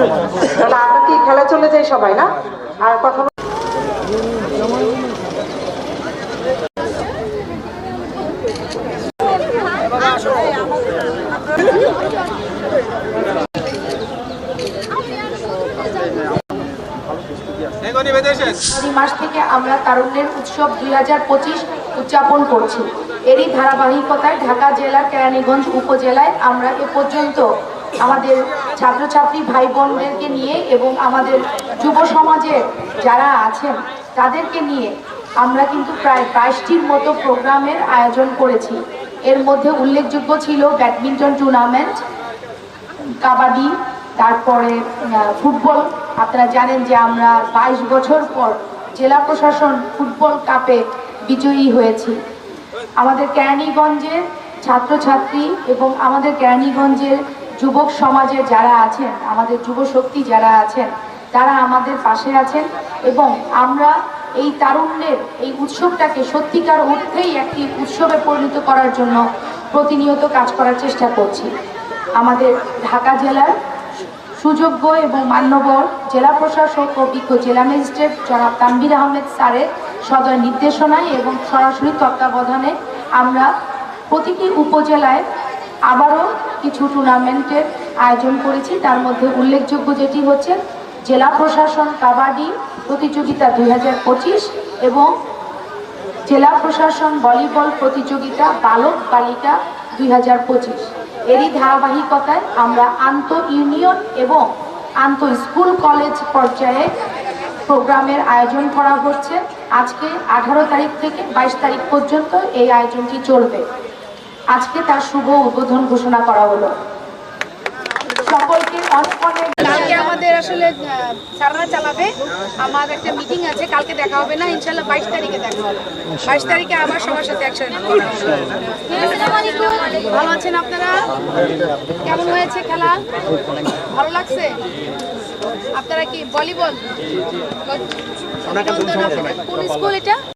আমরা কি খেলা চলে যাই সবাই, না? আর মাস থেকে আমরা তারুণ্যের উৎসব দুই হাজার পঁচিশ উদযাপন করছি। এরই ধারাবাহিকতায় ঢাকা জেলার কেরানীগঞ্জ উপজেলায় আমরা এ পর্যন্ত আমাদের ছাত্রছাত্রী ভাই বোনদেরকে নিয়ে এবং আমাদের যুব সমাজের যারা আছেন, তাদেরকে নিয়ে আমরা কিন্তু প্রায় বাইশটির মতো প্রোগ্রামের আয়োজন করেছি। এর মধ্যে উল্লেখযোগ্য ছিল ব্যাডমিন্টন টুর্নামেন্ট, কাবাডি, তারপরে ফুটবল। আপনারা জানেন যে আমরা বাইশ বছর পর জেলা প্রশাসন ফুটবল কাপে বিজয়ী হয়েছি। আমাদের কেরানীগঞ্জের ছাত্রছাত্রী এবং আমাদের কেরানীগঞ্জের যুবক সমাজে যারা আছেন, আমাদের যুব শক্তি যারা আছেন, তারা আমাদের পাশে আছেন এবং আমরা এই তারুণ্যের, এই উৎসবটাকে সত্যিকার অর্থেই একটি উৎসবে পরিণত করার জন্য প্রতিনিয়ত কাজ করার চেষ্টা করছি। আমাদের ঢাকা জেলার সুযোগ্য এবং মান্যবর জেলা প্রশাসক ও বিজ্ঞ জেলা ম্যাজিস্ট্রেট জনাব তানবির আহমেদ স্যারের সদয় নির্দেশনায় এবং সরাসরি তত্ত্বাবধানে আমরা প্রতিটি উপজেলায় আবারও কিছু টুর্নামেন্টের আয়োজন করেছি। তার মধ্যে উল্লেখযোগ্য যেটি হচ্ছে জেলা প্রশাসন কাবাডি প্রতিযোগিতা দুই হাজার পঁচিশ এবং জেলা প্রশাসন ভলিবল প্রতিযোগিতা বালক বালিকা দুই হাজার পঁচিশ। এরই ধারাবাহিকতায় আমরা আন্ত ইউনিয়ন এবং আন্ত স্কুল কলেজ পর্যায়ে প্রোগ্রামের আয়োজন করা হচ্ছে। আজকে আঠারো তারিখ থেকে বাইশ তারিখ পর্যন্ত এই আয়োজনটি চলবে। আজকে তার শুভ উদ্বোধন ঘোষণা করা হলো। সকলকে অনেক অনেক কালকে আমাদের আসলে আহ, চালাবে। আমার একটা মিটিং আছে কালকে দেখা হবে না ইনশাল্লাহ বাইশ তারিখে দেখা হবে। বাইশ তারিখে আবার সবার সাথে একসাথে দেখা ভালো আছেন আপনারা? কেমন হয়েছে খেলা? ভালো লাগছে? আপনারা কি ভলিবল? কোন স্কুল এটা?